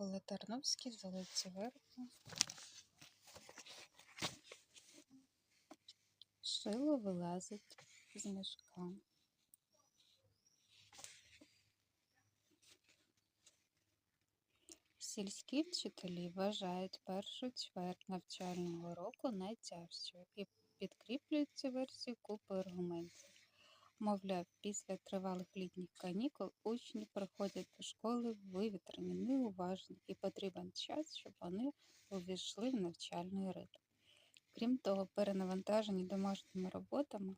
Микола Тарновський, золоті верхи. Шило вилазить з мішка. Сільські вчителі вважають першу чверть навчального року найтяжчою і підкріплюють цю версію купою аргументів. Мовляв, після тривалих літніх канікул учні приходять до школи вивітрені, неуважні і потрібен час, щоб вони увійшли в навчальний ритм. Крім того, перенавантажені домашніми роботами,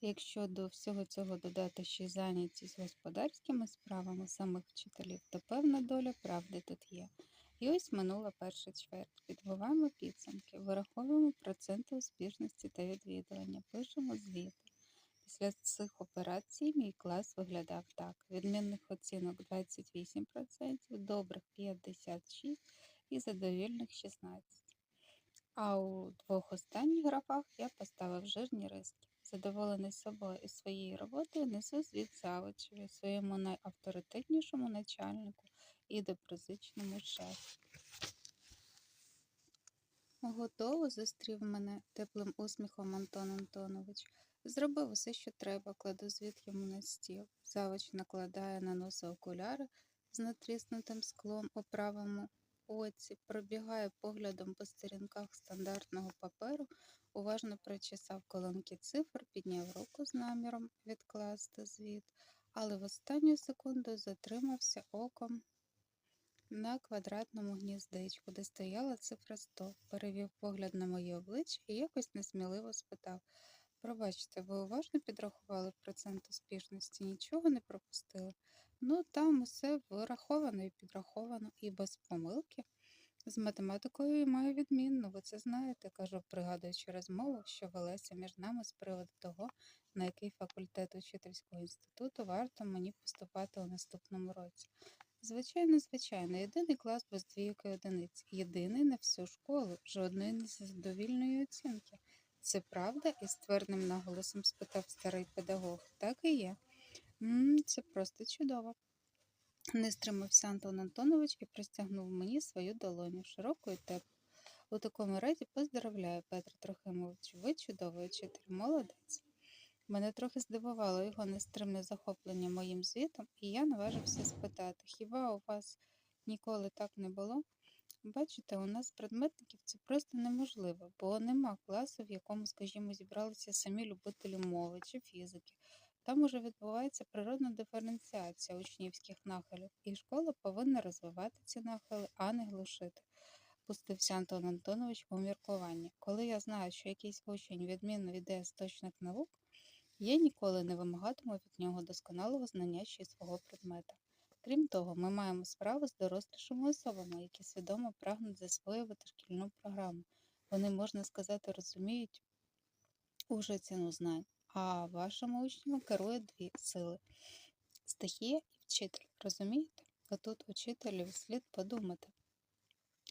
якщо до всього цього додати ще зайнятість господарськими справами самих вчителів, то певна доля правди тут є. І ось минула перша чверть. Підбиваємо підсумки, вираховуємо проценти успішності та відвідування, пишемо звіти. Після цих операцій мій клас виглядав так: відмінних оцінок 28%, добрих 56% і задовільних 16%. А у двох останніх графах я поставив жирні риски. Задоволений собою і своєю роботою несу звіт завучеві, своєму найавторитетнішому начальнику і доброзичному шефу. Готово зустрів мене теплим усміхом Антон Антонович. Зробив усе, що треба, кладу звіт йому на стіл. Завуч накладає на носа окуляри з натріснутим склом у правому оці, пробігає поглядом по сторінках стандартного паперу, уважно прочесав колонки цифр, підняв руку з наміром відкласти звіт, але в останню секунду затримався оком на квадратному гніздечку, де стояла цифра 100, перевів погляд на моє обличчя і якось несміливо спитав Пробачте, ви уважно підрахували процент успішності, нічого не пропустили? Ну, там усе вираховано і підраховано, і без помилки. З математикою маю відмінно, ви це знаєте, кажу, пригадуючи розмову, що велася між нами з приводу того, на який факультет учительського інституту варто мені поступати у наступному році. Звичайно, звичайно, єдиний клас без двійки одиниць, єдиний на всю школу, жодної незадовільної оцінки. Це правда? із твердим наголосом спитав старий педагог. Так і є. М -м, це просто чудово. Не стримався Антон Антонович і простягнув мені свою долоню, широку і. У такому разі поздравляю, Петро Трохимович, ви чудовий учитель, молодець. Мене трохи здивувало його нестримне захоплення моїм звітом, і я наважився спитати, хіба у вас ніколи так не було? Бачите, у нас предметників це просто неможливо, бо нема класу, в якому, скажімо, зібралися самі любителі мови чи фізики. Там уже відбувається природна диференціація учнівських нахилів, і школа повинна розвивати ці нахили, а не глушити. Пустився Антон Антонович у міркування. Коли я знаю, що якийсь учень відмінно віде з точних наук, я ніколи не вимагатиму від нього досконалого знання ще й свого предмета. Крім того, ми маємо справу з дорослішими особами, які свідомо прагнуть засвоювати шкільну програму. Вони, можна сказати, розуміють уже ціну знань, а вашими учнями керує дві сили стихія і вчитель. Розумієте? Отут учителю слід подумати,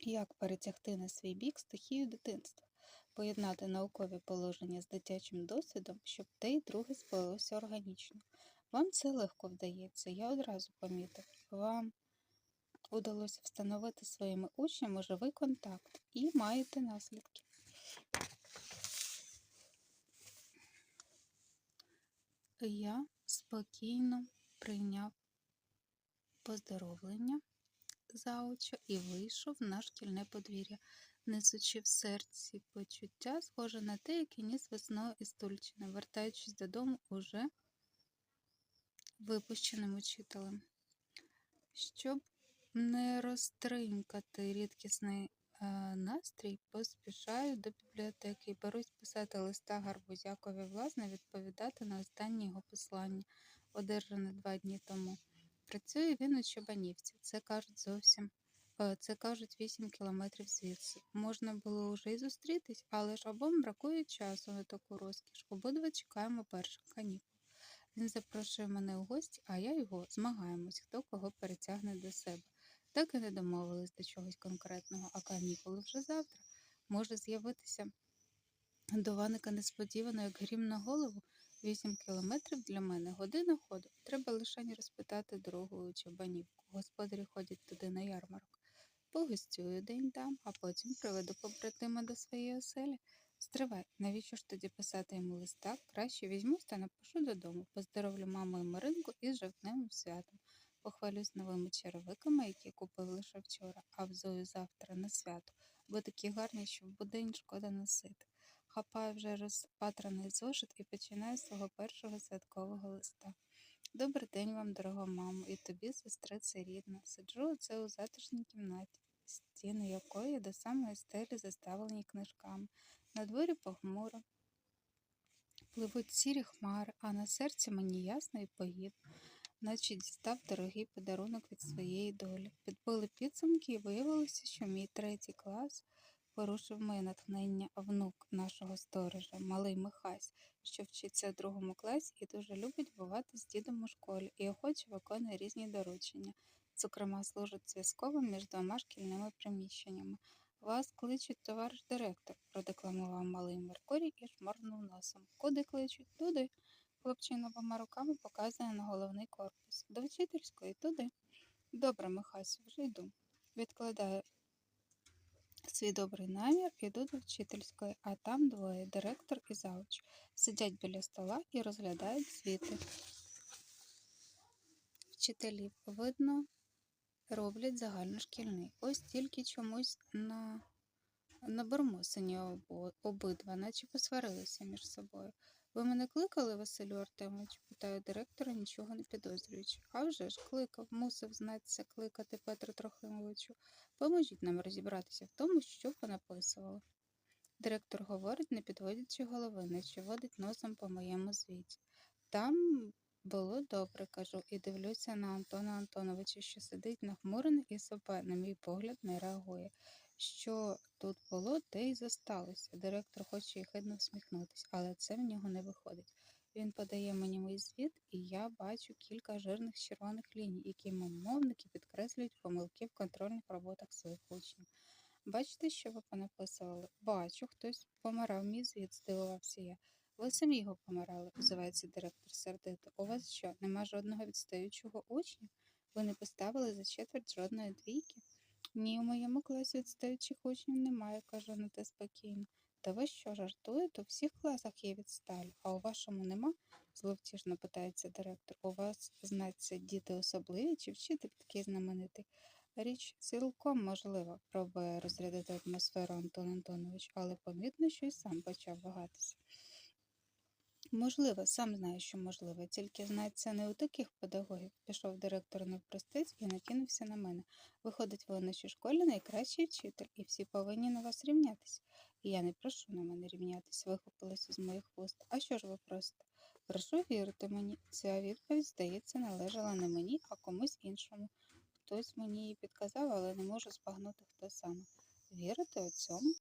як перетягти на свій бік стихію дитинства, поєднати наукові положення з дитячим досвідом, щоб те й друге сплелося органічно. Вам це легко вдається, я одразу помітив. Вам удалося встановити своїми учнями живий контакт і маєте наслідки. Я спокійно прийняв поздоровлення заоча і вийшов на шкільне подвір'я, несучи в серці почуття, схоже на те, яке ніс весною із Тульчина, вертаючись додому уже випущеним учителем. Щоб не розтринькати рідкісний е, настрій, поспішаю до бібліотеки і берусь писати листа Гарбузякові, власне, відповідати на останнє його послання, одержане два дні тому. Працює він у Чобанівці, це кажуть зовсім. е, Це кажуть 8 кілометрів звідси. Можна було вже й зустрітись, але ж обом бракує часу на таку розкіш. Обидва чекаємо перших канікул. Він запрошує мене у гості, а я його змагаємось, хто кого перетягне до себе. Так і не домовились до чогось конкретного, а канікули вже завтра. Може з'явитися до Ваника несподівано, як грім на голову. Вісім кілометрів для мене година ходу. Треба лише не розпитати дорогу у Чабанівку. Господарі ходять туди на ярмарок. Погостюю день там, а потім приведу побратима до своєї оселі. Стривай, навіщо ж тоді писати йому листа? Краще візьмусь та напишу додому. Поздоровлю маму і Маринку із жовтневим святом. Похвалюсь новими черевиками, які купив лише вчора, а взую завтра на свято, бо такі гарні, що в будень шкода носити. Хапаю вже розпатраний зошит і починаю з свого першого святкового листа. Добрий день вам, дорога мамо, і тобі, сестрице рідна. Сиджу оце у затишній кімнаті, стіни якої до самої стелі заставлені книжками. На дворі похмуро. Пливуть сірі хмари, а на серці мені ясно і поїдно, наче дістав дорогий подарунок від своєї долі. Підбили підсумки і виявилося, що мій третій клас порушив моє натхнення внук нашого сторожа, малий Михась, що вчиться у другому класі і дуже любить бувати з дідом у школі і охоче виконує різні доручення, зокрема служить зв'язковим між двома шкільними приміщеннями. Вас кличуть товариш директор, продекламував малий Меркурій і шморгнув носом. Куди кличуть? Туди. Хлопчина обома руками показує на головний корпус. До вчительської туди. Добре, Михасю, вже йду. Відкладаю свій добрий намір, іду до вчительської, а там двоє директор і завуч. Сидять біля стола і розглядають звіти. Вчителів, видно, роблять загальношкільний. Ось тільки чомусь на, на Бормосині обо- обидва, наче посварилися між собою. Ви мене кликали, Василю Артемовичу? питаю директора, нічого не підозрюючи. А вже ж кликав, мусив знатися кликати Петру Трохимовичу. Поможіть нам розібратися в тому, що понаписували. Директор говорить, не підводячи голови, наче водить носом по моєму звіті. Там було добре, кажу, і дивлюся на Антона Антоновича, що сидить нахмурений і себе, на мій погляд, не реагує. Що тут було, те й зосталося. Директор хоче єхидно всміхнутися, але це в нього не виходить. Він подає мені мій звіт, і я бачу кілька жирних червоних ліній, які мовники підкреслюють помилки в контрольних роботах своїх учнів. Бачите, що ви понаписували? Бачу, хтось помирав мій звіт, здивувався я. Ви самі його помирали, озивається директор сердито. У вас що, нема жодного відстаючого учня? Ви не поставили за четверть жодної двійки? Ні, у моєму класі відстаючих учнів немає, кажу на те спокійно. Та ви що, жартуєте? У всіх класах є відсталі, а у вашому нема? зловтішно питається директор. У вас, знаться, діти особливі чи вчитель такий знаменитий? Річ цілком можлива, пробує розрядити атмосферу Антон Антонович, але помітно, що й сам почав вагатися. Можливо, сам знаю, що можливо, тільки знається не у таких педагогів. Пішов директор навпростець і накинувся на мене. Виходить, ви в нашій школі найкращий вчитель, і всі повинні на вас рівнятися. І я не прошу на мене рівнятися, вихопилося з моїх вуст. А що ж ви просите? Прошу вірити мені. Ця відповідь, здається, належала не мені, а комусь іншому. Хтось мені її підказав, але не можу збагнути, хто саме. Вірите у цьому?